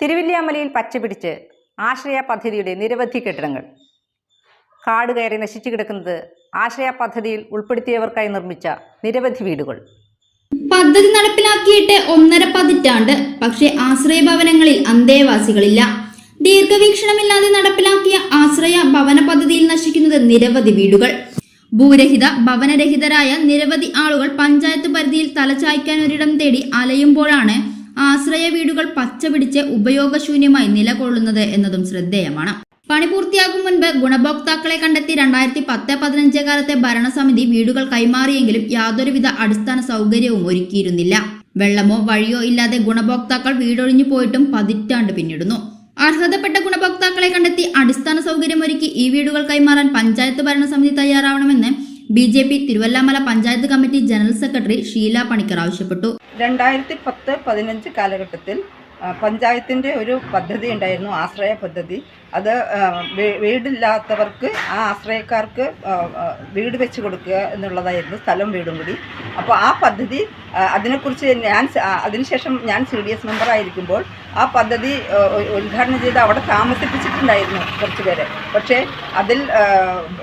തിരുവല്യാമലയിൽ പച്ചപിടിച്ച് ആശ്രയ പദ്ധതിയുടെ നിരവധി കെട്ടിടങ്ങൾ. കാട് കയറി നശിച്ചു കിടക്കുന്നത് ആശ്രയ പദ്ധതിയിൽ ഉൾപ്പെടുത്തിയവർക്കായി നിർമ്മിച്ച നിരവധി വീടുകൾ. പദ്ധതി നടപ്പിലാക്കിയിട്ട് ഒന്നര പതിറ്റാണ്ട് പക്ഷേ ആശ്രയ ഭവനങ്ങളിൽ അന്തേവാസികളില്ല. ദീർഘവീക്ഷണമില്ലാതെ നടപ്പിലാക്കിയ ആശ്രയ ഭവന പദ്ധതിയിൽ നശിക്കുന്നത് നിരവധി വീടുകൾ. ഭൂരഹിത ഭവനരഹിതരായ നിരവധി ആളുകൾ പഞ്ചായത്ത് പരിധിയിൽ തലചായ്ക്കാൻ ഒരിടം തേടി അലയുമ്പോഴാണ് ആശ്രയ വീടുകൾ പച്ചപിടിച്ച് ഉപയോഗശൂന്യമായി നിലകൊള്ളുന്നത് എന്നതും ശ്രദ്ധേയമാണ്. പണി പൂർത്തിയാകും മുൻപ് ഗുണഭോക്താക്കളെ കണ്ടെത്തി രണ്ടായിരത്തി പത്ത് പതിനഞ്ച് കാലത്തെ ഭരണസമിതി വീടുകൾ കൈമാറിയെങ്കിലും യാതൊരുവിധ അടിസ്ഥാന സൗകര്യവും ഒരുക്കിയിരുന്നില്ല. വെള്ളമോ വഴിയോ ഇല്ലാതെ ഗുണഭോക്താക്കൾ വീടൊഴിഞ്ഞു പോയിട്ടും പതിറ്റാണ്ട് പിന്നിടുന്നു. അർഹതപ്പെട്ട ഗുണഭോക്താക്കളെ കണ്ടെത്തി അടിസ്ഥാന സൗകര്യമൊരുക്കി ഈ വീടുകൾ കൈമാറാൻ പഞ്ചായത്ത് ഭരണസമിതി തയ്യാറാവണമെന്ന് B J P Thiruvallamala panchayat committee general secretary Sheela Panicker ആവശ്യപ്പെട്ടു. രണ്ടായിരത്തി പത്ത് പതിനഞ്ച് കാലഘട്ടത്തിൽ പഞ്ചായത്തിന്റെ ഒരു പദ്ധതി ഉണ്ടായിരുന്നു ആശ്രയ പദ്ധതി. അത് വീടില്ലാത്തവർക്ക് ആ ആശ്രയക്കാർക്ക് വീട് വെച്ച് കൊടുക്കുക എന്നുള്ളതായിരുന്നു സ്ഥലം വീടും കൂടി. അപ്പോൾ ആ പദ്ധതി അതിനെക്കുറിച്ച് ഞാൻ അതിനുശേഷം ഞാൻ സി ഡി എസ് മെമ്പറായിരിക്കുമ്പോൾ ആ പദ്ധതി ഉദ്ഘാടനം ചെയ്ത് അവിടെ താമസിപ്പിച്ചിട്ടുണ്ടായിരുന്നു കുറച്ച് പേരെ പക്ഷേ അതിൽ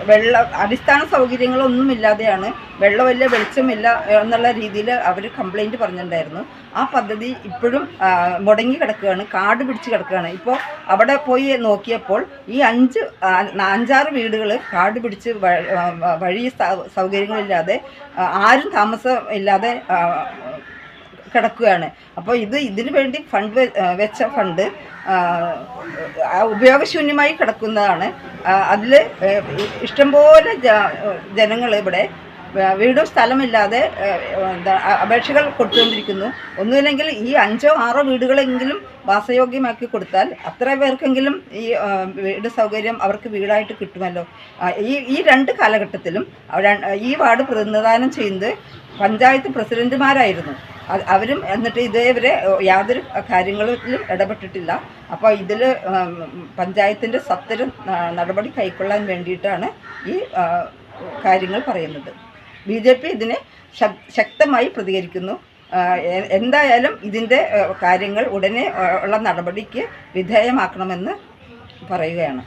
വെള്ള അടിസ്ഥാന സൗകര്യങ്ങളൊന്നും ഇല്ലാതെയാണ് വെള്ളമില്ല വെളിച്ചമില്ല എന്നുള്ള രീതിയിൽ അവർ കംപ്ലൈന്റ് പറഞ്ഞിട്ടുണ്ടായിരുന്നു. ആ പദ്ധതി ഇപ്പോഴും മുടങ്ങി കിടക്കുകയാണ് കാട് പിടിച്ച് കിടക്കുകയാണ്. ഇപ്പോൾ അവിടെ പോയി നോക്കിയപ്പോൾ ഈ അഞ്ച് അഞ്ചാറ് വീടുകൾ കാട് പിടിച്ച് വഴി സൗകര്യങ്ങളില്ലാതെ ആരും താമസം ഇല്ലാതെ കിടക്കുകയാണ്. അപ്പോൾ ഇത് ഇതിനു വേണ്ടി ഫണ്ട് വെച്ച ഫണ്ട് ഉപയോഗശൂന്യമായി കിടക്കുന്നതാണ്. അതിൽ ഇഷ്ടംപോലെ ജനങ്ങൾ ഇവിടെ വീടും സ്ഥലമില്ലാതെ അപേക്ഷകൾ കൊടുത്തുകൊണ്ടിരിക്കുന്നു. ഒന്നുമില്ലെങ്കിൽ ഈ അഞ്ചോ ആറോ വീടുകളെങ്കിലും വാസയോഗ്യമാക്കി കൊടുത്താൽ അത്ര പേർക്കെങ്കിലും ഈ വീട് സൗകര്യം അവർക്ക് വീടായിട്ട് കിട്ടുമല്ലോ. ഈ ഈ രണ്ട് കാലഘട്ടത്തിലും ഈ വാർഡ് പ്രതിനിധാനം ചെയ്യുന്നത് പഞ്ചായത്ത് പ്രസിഡന്റുമാരായിരുന്നു. അവരും എന്നിട്ട് ഇതേവരെ യാതൊരു കാര്യങ്ങളിലും ഇടപെട്ടിട്ടില്ല. അപ്പോൾ ഇതിൽ പഞ്ചായത്തിന്റെ സത്വര നടപടി കൈക്കൊള്ളാൻ വേണ്ടിയിട്ടാണ് ഈ കാര്യങ്ങൾ പറയുന്നത്. ബി ജെ പി ഇതിനെ ശക്തമായി പ്രതികരിക്കുന്നു. എന്തായാലും ഇതിന്റെ കാര്യങ്ങൾ ഉടനെ ഉള്ള നടപടിക്ക് വിധേയമാക്കണമെന്ന് പറയുകയാണ്.